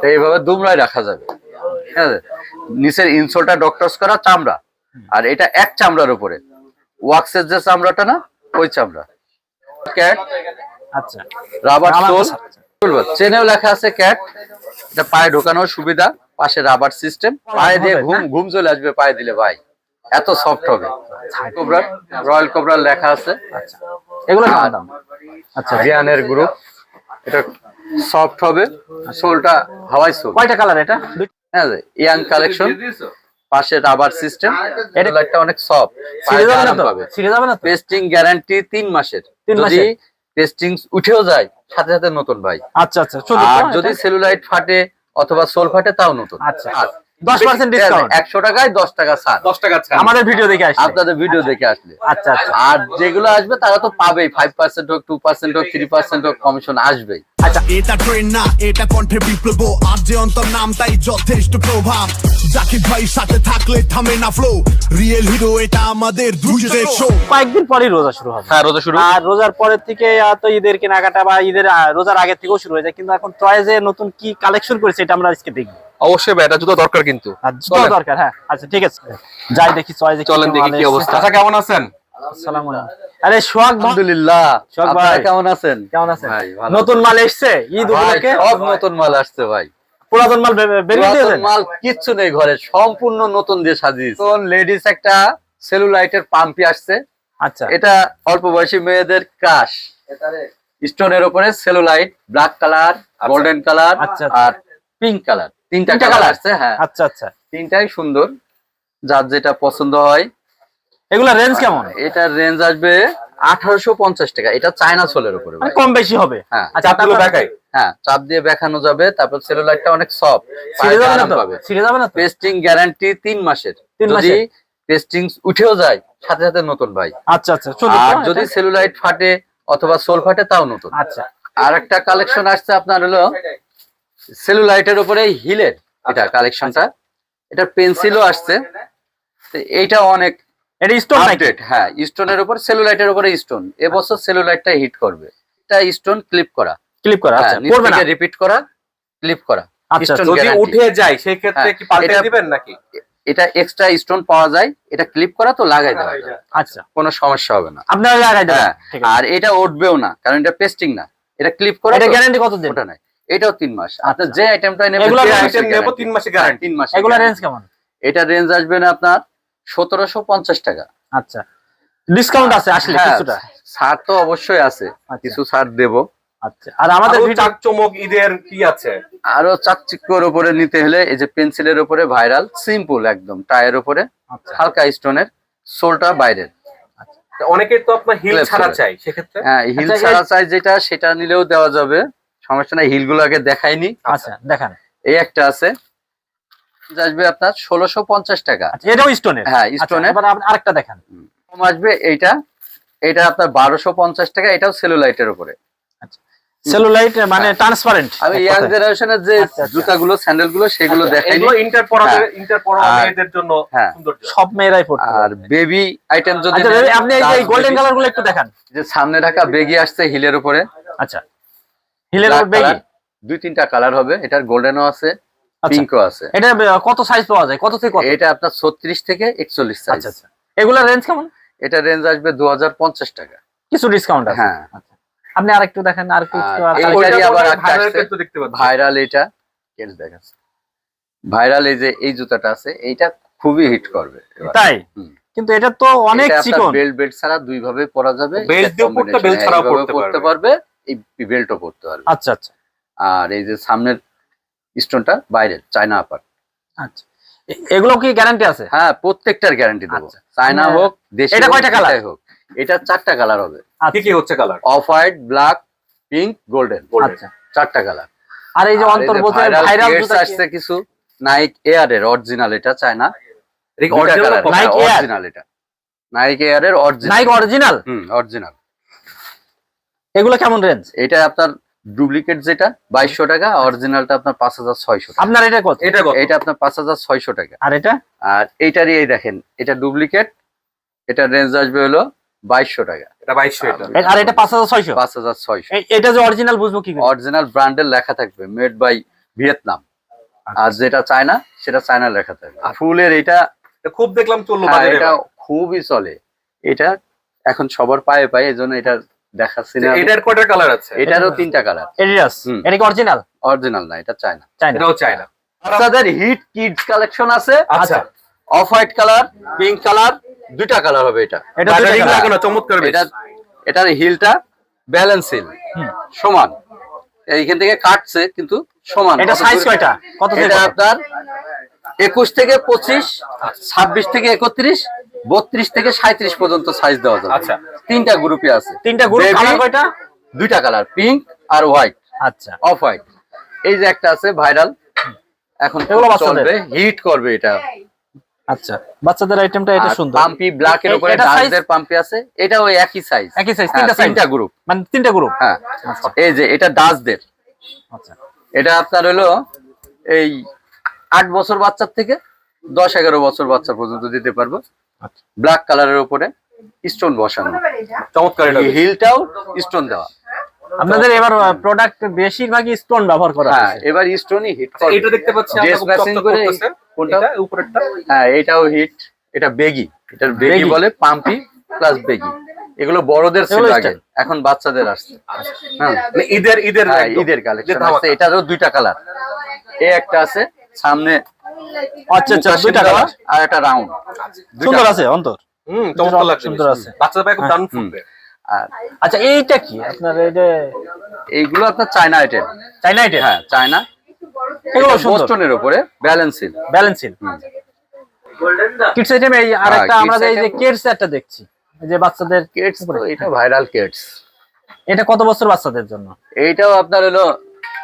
তো এইভাবে দুমড়ায় রাখা যাবে। ঠিক আছে? নিচের ইনসোলটা ডক্টরস করা চামড়া আর এটা এক চামড়ার উপরে। ওয়াক্সের যে চামড়াটা না ওই চামড়া। ক্যাট আচ্ছা। Rubber soul. চেনেও লেখা আছে ক্যাট এটা পায়ে ঢোকানোর সুবিধা পাশে রাবার সিস্টেম পায়ে দিয়ে ঘুম ঘুম চলে আসবে পায়ে দিলে ভাই। এত সফট হবে। কোবরার রয়্যাল কোবরার লেখা আছে। আচ্ছা। এগুলো দাম? আচ্ছা জিয়ানের গ্রুপ এটা সফট হবে। সোলটা হাওয়াই সোল কয়টা কালার এটা? হ্যাঁ ইয়াং কালেকশন পাশে রাবার সিস্টেম এটা একটা অনেক সফট ছিঁড়ে যাবে না তো? ছিঁড়ে যাবে না তো? পেস্টিং গ্যারান্টি তিন মাসের। তিন যদি মাসের? পেস্টিং উঠেও যায় সাথে সাথে নতুন ভাই। আচ্ছা আচ্ছা। চলুন আর যদি সেলুলাইট ফাটে অথবা সোল ফাটে তাও নতুন। আচ্ছা 10% discount। একশো টাকায় দশ টাকা ছাড়। দশ টাকা আমাদের ভিডিও দেখে আপনাদের ভিডিও দেখে আসলে। আচ্ছা আচ্ছা। আর যেগুলো আসবে তারা তো পাবেই। ফাইভ পার্সেন্ট হোক টু পার্সেন্ট হোক থ্রি পার্সেন্ট হোক কমিশন আসবেই। এটা ট্রেন না এটা কণ্ঠে বিপ্লব। আর যে অন্তর নাম তাই যথেষ্ট প্রভাব। জাকির ভাই সাথে থাকলে থামে না ফ্লো রিয়েল হিরো এটা আমাদের দুজনের শো কয়েকদিন পরেই রোজা শুরু হবে। হ্যাঁ রোজা শুরু। আর রোজার পরের থেকে তো ঈদের কেনাকাটা বা ঈদের রোজার আগের থেকেও শুরু হয়ে যায়। কিন্তু এখন চয়েসে নতুন কি কালেকশন করেছে এটা আমরা আজকে দেখব। অবশ্যই ভাই এটা জুতো দরকার কিন্তু। আর জুতো দরকার হ্যাঁ। আচ্ছা ঠিক আছে। যাই দেখি চয়েসে চলেন দেখি কি অবস্থা। আচ্ছা কেমন আছেন? আরে সোহাগ ভাই। আলহামদুলিল্লাহ। শখ ভাই। কেমন আছেন? কেমন আছেন? নতুন মাল এসছে? ঈদ উপলক্ষে? সব নতুন মাল আসছে ভাই। পুরাতন মাল বেরিয়ে দিয়েছেন? মাল কিচ্ছু নেই ঘরে সম্পূর্ণ নতুন দিয়ে সাজিয়েছে। লেডিস একটা সেলুলাইটের পাম্পি আসছে। আচ্ছা। এটা অল্প বয়সী মেয়েদের ক্রাশ। স্টোনের উপরে cellulite black colour golden colour আচ্ছা, আচ্ছা। আর পিঙ্ক কালার। তিনটা তিনটা কালার? আসছে হ্যাঁ। আচ্ছা আচ্ছা। তিনটাই সুন্দর। যার যেটা পছন্দ হয় এগুলা রেঞ্জ কেমন? এটার রেঞ্জ আসবে আঠারোশো পঞ্চাশ টাকা। এটা চায়না সোলের উপরে মানে কম বেশি হবে? হ্যাঁ। আচ্ছা দেখাই হ্যাঁ চাপ দিয়ে দেখানো যাবে। তারপর অনেক সফট ছিঁড়ে যাবে না তো? ছিঁড়ে যাবে না তো? পেস্টিং গ্যারান্টি তিন মাসের। যদি পেস্টিং উঠেও যায় সাথে সাথে নতুন ভাই। আচ্ছা আচ্ছা আর যদি এটা- সেলুলাইট ফাটে অথবা সোল ফাটে তাও নতুন। আচ্ছা। আর একটা কালেকশন আসছে আপনার হলো সেলুলাইটের উপরে হিলের। এটা কালেকশনটা এটা পেন্সিলও আসছে। তো এইটা অনেক এটা স্টোন আপডেট হ্যাঁ স্টোনের উপর সেলুলাইটের উপরে স্টোন এবছর সেলুলাইটটা হিট করবে। এটা স্টোন ক্লিপ করা। ক্লিপ করা আচ্ছা হ্যাঁ করবে না? রিপিট করা ক্লিপ করা। আচ্ছা, যদি উঠে যায় সেই ক্ষেত্রে হ্যাঁ, কি পাল্টে দিবেন নাকি? এটা এক্সট্রা স্টোন পাওয়া যায়। এটা ক্লিপ করা তো লাগাই দেওয়া আচ্ছা। কোনো সমস্যা হবে না। আপনারা লাগাই দেবেন। হ্যাঁ আর এটা উঠবেও না কারণ এটা পেস্টিং না। এটা ক্লিপ করা এটা গ্যারান্টি কত দিন ওটা নাই। এটাও তিন মাস। আপনার আচ্ছা। যে আইটেমটা নেবেন এগুলা item নেব guarantee। তিন মাসে হ্যাঁ, গ্যারান্টি তিন মাস এগুলা রেঞ্জ কেমন? এটা রেঞ্জ আসবে না আপনার সতেরোশো পঞ্চাশ টাকা। আচ্ছা। ডিসকাউন্ট আছে আসলে হ্যাঁ, কিছুটা। ছাড় তো অবশ্যই আছে আচ্ছা। কিছু ছাড় দেব। আচ্ছা আর আমাদের চমক ঈদের কি আছে? আরও চাকচিক্যর উপরে নিতে হলে এই যে পেন্সিলের উপরে ভাইরাল সিম্পল একদম টায়ের উপরে আচ্ছা। হালকা স্টোনের সোলটা বাইরের। তো আপনার হিল ছাড়া চাই সেক্ষেত্রে? হ্যাঁ হিল আচ্ছা, ছাড়া চাই যেটা সেটা নিলেও দেওয়া যাবে। সমস্যা নাই হিলগুলো আগে দেখাইনি। আচ্ছা দেখান। এই একটা আছে। আসবে আপনার ষোলোশো পঞ্চাশ টাকা। আচ্ছা এটাও স্টোনের হ্যাঁ স্টোনের আরেকটা দেখান। কম আসবে এইটা। এটা আপনার বারোশো পঞ্চাশ টাকা এটাও সেলুলাইটের উপরে। সেলুলাইট মানে ট্রান্সপারেন্ট আমি ইয়াং জেনারেশনের যে আচ্ছা, আচ্ছা। জুতাগুলো স্যান্ডেলগুলো সেগুলো আচ্ছা, এগুলো ইন্টার হ্যাঁ। ইন্টার জন্য হ্যাঁ। সব মেয়েরাই পড়তে আর বেবি আইটেম যদি আচ্ছা আপনি এই গোল্ডেন কালারগুলো একটু দেখান। যে সামনে ঢাকা বেগি আসছে হিলের উপরে। আচ্ছা। হিলের উপর বেগি দুই তিনটা কালার হবে এটার গোল্ডেনও আছে। আচ্ছা পিঙ্কও আছে। এটা কত সাইজ পাওয়া যায়? কত থেকে কত? এটা আপনার ছত্রিশ থেকে একচল্লিশ সাইজ আচ্ছা আচ্ছা। এগুলা রেঞ্জ কেমন? এটা রেঞ্জ আসবে দু হাজার পঞ্চাশ টাকা। কিছু ডিসকাউন্ট আছে? হ্যাঁ। আচ্ছা। আপনি আরেকটু দেখেন আর আবার দেখতে ভাইরাল এটা। কেন দেখাচ্ছে ভাইরাল এই যে এই জুতাটা আছে এইটা খুবই হিট করবে তাই। কিন্তু এটা তো অনেক চিকন। বেল্ট বেল্ট ছাড়া দুই ভাবে পরা যাবে। এটা দিয়েও পরতে, combination, ছাড়াও পরতে পারবে। এই বেল্টও পরতে পারবে। আচ্ছা আচ্ছা। আর এই যে সামনের স্টোনটা বাইরের চায়না আপার আচ্ছা। এগুলো কি গ্যারান্টি আছে? হ্যাঁ প্রত্যেকটার গ্যারান্টি দেবো। আচ্ছা। চায়না মানে- হোক দেশি এটা কয়টা? যেটাই হোক। এটা চারটা কালার হবে। আচ্ছা, কি কি হচ্ছে colour off white black pink golden আচ্ছা। চারটা কালার আর এই যে অন্তর্বর্তী ভাইরাল জুতা আসছে কিছু নাইক এয়ার এর অরিজিনাল এটা চায়না। অরিজিনাল Nike অরিজিনাল এটা। নাইক এয়ার এর অরিজিনাল নাইক অরিজিনাল হুম অরিজিনাল এগুলো কেমন রেঞ্জ এটা আপনার ডুপ্লিকেট যেটা বাইশশো টাকা অরিজিনালটা আপনার পাঁচ হাজার ছয়শো আপনার এটা কত? এটা কত? এটা আপনার পাঁচ হাজার ছয়শো টাকা। আর এটা? আর এইটারই এই দেখেন এটা ডুপ্লিকেট এটা রেঞ্জ আসবে হলো বাইশশো টাকা। এটা 2200 এটা। আর এটা পাঁচ হাজার ছয়শো। পাঁচ হাজার ছয়শো? এটা যে অরিজিনাল বুঝব কি অরিজিনাল ব্র্যান্ডের লেখা থাকবে মেড বাই ভিয়েতনাম আর যেটা চায়না সেটা চায়না লেখা থাকবে। আর ফুলের এটা এটা খুব দেখলাম চলল হ্যাঁ, বাজারে এটা খুবই চলে। এটা এখন সবার পায়ে পায়ে এই জন্য এটা দেখাচ্ছি না এটার কয়টা কালার আছে? এটারও তিনটা কালার এডিডাস এটা কি অরিজিনাল অরিজিনাল না এটা চায়না চাই না এটাও চাই না হিট কিডস কালেকশন আছে। আচ্ছা। Off white colour pink colour দুইটা কালার হবে এটা। এটা colour। লাগানো চমৎকার। এটা এটার হিলটা ব্যালেন্স হিল সমান। এইখান থেকে কাটছে কিন্তু সমান। এটা সাইজ কয়টা? কত এটা আপনার একুশ থেকে পঁচিশ ছাব্বিশ থেকে একত্রিশ বত্রিশ থেকে সাঁত্রিশ পর্যন্ত সাইজ দেওয়া যাবে। আচ্ছা। তিনটা গ্রুপে আছে। তিনটা গ্রুপ কালার কয়টা? দুইটা কালার পিঙ্ক আর হোয়াইট আচ্ছা। অফ হোয়াইট এই যে একটা আছে ভাইরাল এখন চলবে হিট করবে এটা। আচ্ছা। বাচ্চাদের আইটেমটা এটা সুন্দর। পাম্পি ব্ল্যাক এর উপরে ডার্কদের পাম্পি আছে। এটা ওই একই সাইজ একই size, তিনটা গ্রুপ মানে তিনটা গ্রুপ হ্যাঁ। এই যে এটা আচ্ছা। এটা আপনার হলো এই আট বছর বাচ্চার থেকে দশ এগারো বছর বাচ্চা পর্যন্ত দিতে পারব। আচ্ছা। ব্ল্যাক কালারের উপরে স্টোন বসানো। চমৎকার এটা। হিলটাও স্টোন দেওয়া। আপনাদের এবার প্রোডাক্ট বেশিরভাগই স্টোন ব্যবহার করা হ্যাঁ এবার স্টোনই হিট আচ্ছা, এটা দেখতে পাচ্ছি আমরা চকচক করে করতেছে। কোনটা? উপরেরটা? হ্যাঁ এটাও হিট এটা বেগি এটা বেগি। বলে পাম্পি প্লাস বেগি এগুলো বড়দের ছিল আগে। এখন বাচ্চাদের আসছে। হ্যাঁ। মানে ঈদের ঈদের হ্যাঁ, ঈদের কালেকশন। আছে। এটারও দুইটা কালার এ একটা আছে সামনে আচ্ছা আচ্ছা মুখা দুইটা কালার আর একটা রাউন্ড সুন্দর আছে অন্তর। হুম চমৎকার লাগছে সুন্দর আছে। বাচ্চাদের পায়ে খুব দারুণ ফুটবে। আচ্ছা এইটা কি? আপনার এই যে এইগুলো আপনার চায়না আইটেম চাইনা আইটেম হ্যাঁ চায়না। এগুলো বোস্টনের উপরে ব্যালেন্সিং ব্যালেন্সিং কিডস আইটেম এই হ্যাঁ, আরেকটা আমরা kids এই যে কিডস একটা দেখছি এই যে বাচ্চাদের কেটস এটা ভাইরাল কেটস এটা কত বছর বাচ্চাদের জন্য? এইটাও আপনার হলো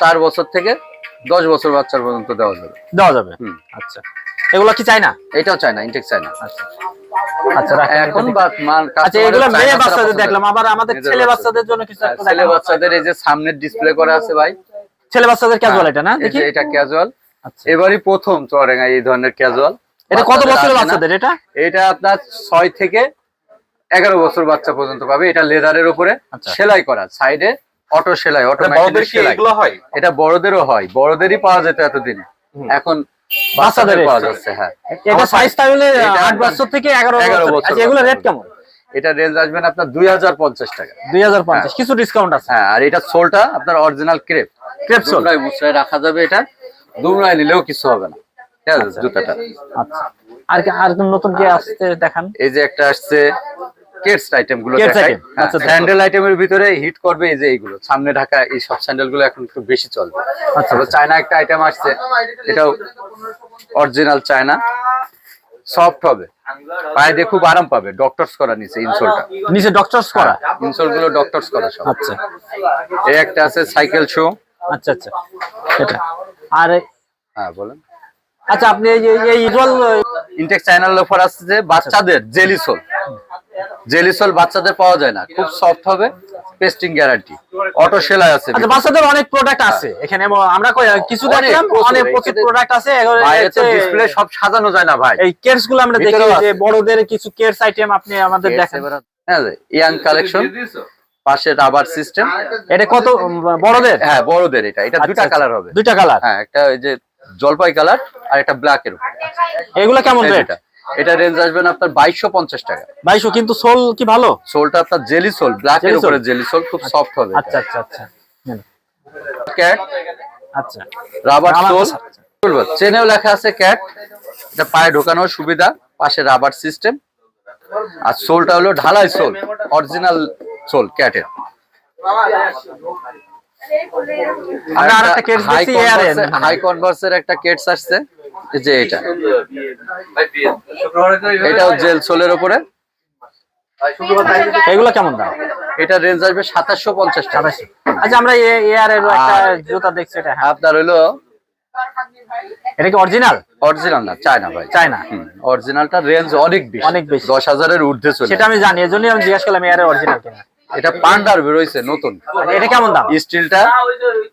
চার বছর থেকে দশ বছর বাচ্চার পর্যন্ত দেওয়া যাবে। দেওয়া যাবে? আচ্ছা। এগুলো কি চাই না এটাও চায়না ইনটেক চায়না। আচ্ছা। আচ্ছা এখন আচ্ছা এগুলো মেয়ে বাচ্চাদের দেখলাম আবার আমাদের ছেলে বাচ্চাদের। জন্য কিছু হ্যাঁ, একটা ছেলে বাচ্চাদের এই যে সামনের ডিসপ্লে করা আছে ভাই। ছেলে বাচ্চাদের ক্যাজুয়াল এটা না? দেখি। এটা ক্যাজুয়াল আচ্ছা। এবারই প্রথম চড়েঙ্গা এই ধরনের ক্যাজুয়াল এটা কত বছরের বাচ্চাদের এটা? এটা আপনার ছয় থেকে এগারো বছর বাচ্চা পর্যন্ত পাবে। এটা লেদারের উপরে। আচ্ছা। সেলাই করা সাইডে অটো সেলাই অটো বড়দের সেলাই। এগুলো হয়? এটা বড়দেরও হয় বড়দেরই পাওয়া যেত এতদিন। এখন বাচ্চাদের পাওয়া যাচ্ছে হ্যাঁ। এটা সাইজ তাহলে এটা আট বছর থেকে এগারো 11 বছর। আচ্ছা এগুলো রেট কেমন? এটা রেঞ্জ আসবেন আপনার দুই হাজার পঞ্চাশ টাকা। দুই হাজার পঞ্চাশ কিছু ডিসকাউন্ট আছে। হ্যাঁ আর এটা সোলটা আপনার অরিজিনাল ক্রেপ ক্রেপ সোল মুচড়ায় রাখা যাবে এটা। দুমড়ায় নিলেও কিছু হবে না। ঠিক আছে জুতাটা। আচ্ছা। আর কি আর নতুন কি আসছে দেখান। এই যে একটা আসছে কেটস আইটেমগুলো আচ্ছা, স্যান্ডেল আইটেমের ভিতরে হিট করবে এই যে এইগুলো সামনে ঢাকা এই সব স্যান্ডেলগুলো এখন একটু বেশি চলবে আচ্ছা চায়না একটা আইটেম আসছে এটাও অরিজিনাল চায়না সফট হবে পায়ে দিয়ে খুব আরাম পাবে ডক্টরস করা নিচে ইনসোলটা নিচে ডক্টরস করা ইনসোলগুলো ডক্টরস করা সব আচ্ছা এই একটা আছে সাইকেল শো আচ্ছা আচ্ছা এটা আর হ্যাঁ বলেন আচ্ছা আপনি এই যে এই ইনটেক চ্যানেল অফার আসছে বাচ্চাদের জেলিসোল জেলিসোল বাচ্চাদের পাওয়া যায় না খুব সফট হবে পেস্টিং গ্যারান্টি অটো সেলাই আছে আচ্ছা বাচ্চাদের অনেক প্রোডাক্ট আছে। এখানে আমরা কিছু দেখলাম অনেক প্রচুর প্রোডাক্ট আছে ডিসপ্লে সব সাজানো যায় না ভাই। এই কেটসগুলো আমরা দেখি যে বড়দের কিছু কেটস আইটেম আপনি আমাদের দেখেন। হ্যাঁ ইয়াং কালেকশন পাশে রাবার সিস্টেম এটা কত বড়দের? হ্যাঁ বড়দের এটা। এটা দুটা আচ্ছা, কালার হবে। দুইটা কালার হ্যাঁ একটা ওই যে জলপাই কালার আর একটা ব্ল্যাক এর এগুলো কেমন রেট দুটা। এটা রেঞ্জ আসবেন আপনার বাইশশো পঞ্চাশ টাকা। বাইশো কিন্তু সোল কি ভালো? সোলটা আপনার জেলি সোল ব্ল্যাক এর উপরে জেলি সোল খুব সফট হবে আচ্ছা আচ্ছা আচ্ছা। ক্যাট আচ্ছা। রাবার সোল কাছে- চেনেও লেখা আছে ক্যাট এটা পায়ে ঢোকানোর সুবিধা পাশে রাবার সিস্টেম আর সোলটা হলো ঢালাই সোল অরিজিনাল সোল ক্যাটের। হাই কনভার্সের একটা কেটস আসছে। যে এটা। এটাও জেল সোলের উপরে। এগুলো কেমন দাম? এটা রেঞ্জ আসবে সাতাশশো পঞ্চাশ টাকা। আচ্ছা আমরা এয়ার এর একটা জুতা দেখছি এটা হ্যাঁ। আপনার এটা কি অরিজিনাল অরিজিনাল না চায়না ভাই। চায়না অরিজিনালটা রেঞ্জ অনেক বেশি। অনেক বেশি। দশ হাজারের ঊর্ধ্বে চলে সেটা আমি জানি এজন্যই আমি জিজ্ঞাসা করলাম এয়ার অরিজিনাল কিনা। এটা পান্ডার বেরোইছে নতুন। এটা কেমন দাম? স্টিলটা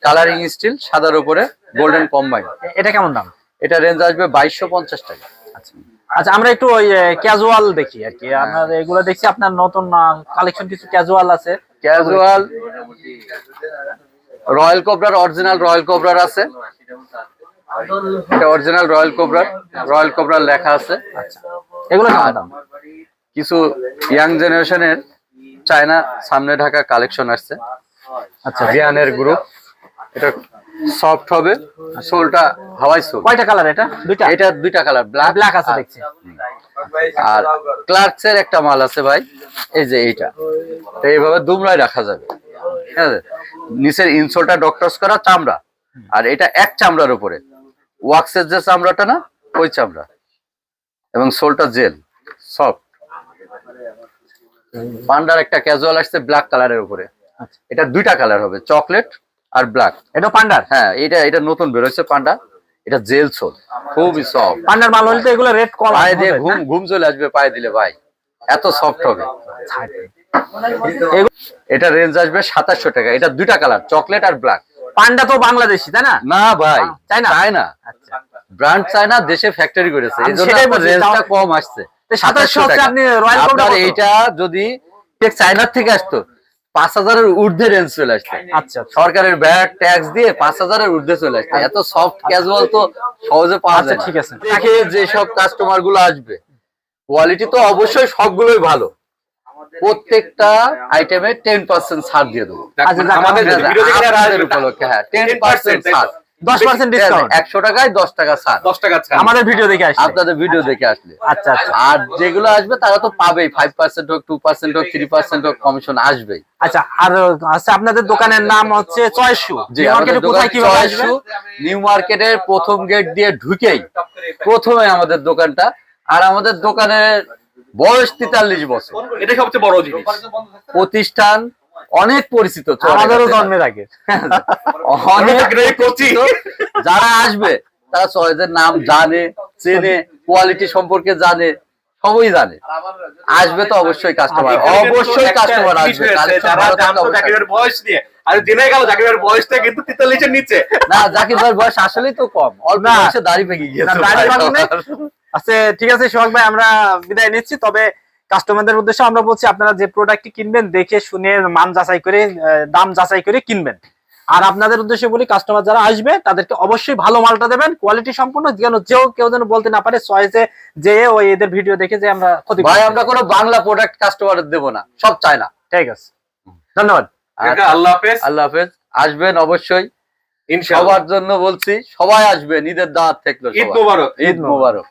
কালারিং স্টিল সাদার উপরে গোল্ডেন কম্বাইন এটা কেমন দাম? এটা রেঞ্জ আসবে বাইশশো পঞ্চাশ টাকা। আচ্ছা। আমরা একটু ওই ক্যাজুয়াল দেখি আর কি। আপনার এগুলো দেখছি আপনার নতুন কালেকশন কিছু ক্যাজুয়াল আছে? ক্যাজুয়াল রয়্যাল কোবরার অরিজিনাল রয়্যাল কোবরার আছে। এটা অরিজিনাল রয়্যাল কোবরা রয়্যাল কোবরার লেখা আছে। আচ্ছা। এগুলো কেমন দাম? কিছু ইয়াং জেনারেশনের চায়না সামনে ঢাকা কালেকশন আসছে। আচ্ছা। জিয়ানের গ্রুপ এটা সফট হবে সোলটা হাওয়াই সোল। কয়টা কালার এটা? দুইটা? এটা দুইটা কালার ব্ল্যাক ব্ল্যাক আছে দেখছি। আর ক্লার্কসের একটা মাল আছে ভাই এই যে এইটা। এইভাবে দুমড়ায় রাখা যাবে। ঠিক আছে? নিচের ইনসোলটা ডক্টরস করা চামড়া। আর এটা এক চামড়ার উপরে। ওয়াক্সের যে চামড়াটা না ওই চামড়া। এবং সোলটা জেল সফট পান্ডার একটা ক্যাজুয়াল আসছে ব্ল্যাক কালারের উপরে। এটা দুইটা কালার হবে চকলেট আর ব্ল্যাক এটা পান্ডার? হ্যাঁ এটা এটা নতুন বেরোচ্ছে পান্ডা। এটা জেল সোল খুবই সফট পান্ডার মাল হলে তো এগুলো রেড কম পায়ে দিয়ে ঘুম ঘুম চলে আসবে পায়ে দিলে ভাই। এত সফট হবে। এটা রেঞ্জ আসবে সাতাশশো টাকা। এটা দুইটা কালার চকলেট আর ব্ল্যাক পান্ডা তো বাংলাদেশি তাই না? না ভাই চায়না? চায়না। আচ্ছা। ব্র্যান্ড চায়না দেশে ফ্যাক্টরি করেছে। এই জন্য রেঞ্জটা কম আসছে। তো 2700 টাকা। আপনি রয়্যাল এইটা যদি চায়নার থেকে আসতো পাঁচ হাজারের ঊর্ধ্বে রেঞ্জ চলে আসছে। আচ্ছা আচ্ছা। সরকারের ব্যাট ট্যাক্স দিয়ে পাঁচ হাজারের ঊর্ধ্বে চলে আসছে। এত সফট ক্যাজুয়াল তো সহজে পাওয়া আচ্ছা, যায় ঠিক আছে। দেখে যেসব কাস্টমারগুলো আসবে। কোয়ালিটি তো অবশ্যই সবগুলোই ভালো। প্রত্যেকটা আইটেমে টেন পার্সেন্ট ছাড় দিয়ে দেবো। আচ্ছা, আমাদের উপলক্ষে হ্যাঁ টেন পার্সেন্ট ছাড়। 10% ডিসকাউন্ট একশো টাকায় দশ টাকা ছাড়। দশ টাকা ছাড়। আমাদের ভিডিও দেখে আপনাদের ভিডিও দেখে আসলে। আচ্ছা আচ্ছা। আর যেগুলো আসবে তারা তো পাবেই। ফাইভ পার্সেন্ট হোক টু পার্সেন্ট হোক থ্রি পার্সেন্ট হোক কমিশন আসবেই। আচ্ছা আর আপনাদের দোকানের নাম হচ্ছে চয়েস। নিউ মার্কেটে কোথায় কীভাবে আসবে নিউ মার্কেটের প্রথম গেট দিয়ে ঢুকেই। প্রথমে আমাদের দোকানটা। আর আমাদের দোকানের বয়স তেতাল্লিশ বছর। এটা সবচেয়ে বড় জিনিস। প্রতিষ্ঠান অনেক পরিচিত আমাদেরও জন্মের আগে অনেক। যারা আসবে তারা চয়েসের নাম জানে চেনে কোয়ালিটি সম্পর্কে জানে সবই জানে আসবে তো অবশ্যই কাস্টমার অবশ্যই কাস্টমার আসবে বয়স নিয়ে আর জেনে গেল জাকিরের বয়সটা কিন্তু তেতাল্লিশের নিচে না জাকির ভাই বয়স আসলেই তো কম অল্প না। বয়সে দাড়ি গিয়েছে। আচ্ছা ঠিক আছে সোহাগ ভাই আমরা বিদায় নিচ্ছি তবে কাস্টমারদের উদ্দেশ্যে আমরা বলছি আপনারা যে প্রোডাক্টটি কিনবেন দেখে শুনে মান যাচাই করে দাম যাচাই করে কিনবেন। আর আপনাদের উদ্দেশ্যে বলি কাস্টমার যারা আসবে তাদেরকে অবশ্যই ভালো মালটা দেবেন কোয়ালিটি সম্পূর্ণ যেন যেও কেউ যেন বলতে না পারে চয়েসে যে ওই এদের ভিডিও দেখে যে আমরা ক্ষতি ভাই আমরা কোনো বাংলা প্রোডাক্ট কাস্টমারের দেবো না সব চায় না ঠিক আছে। ধন্যবাদ। আল্লাহ হাফেজ। আল্লাহ হাফেজ। আসবেন অবশ্যই। ইনশাআল্লাহ। সবার জন্য বলছি সবাই আসবেন ঈদের দাওয়াত থাকল ঈদ। মোবারক। ঈদ মোবারক।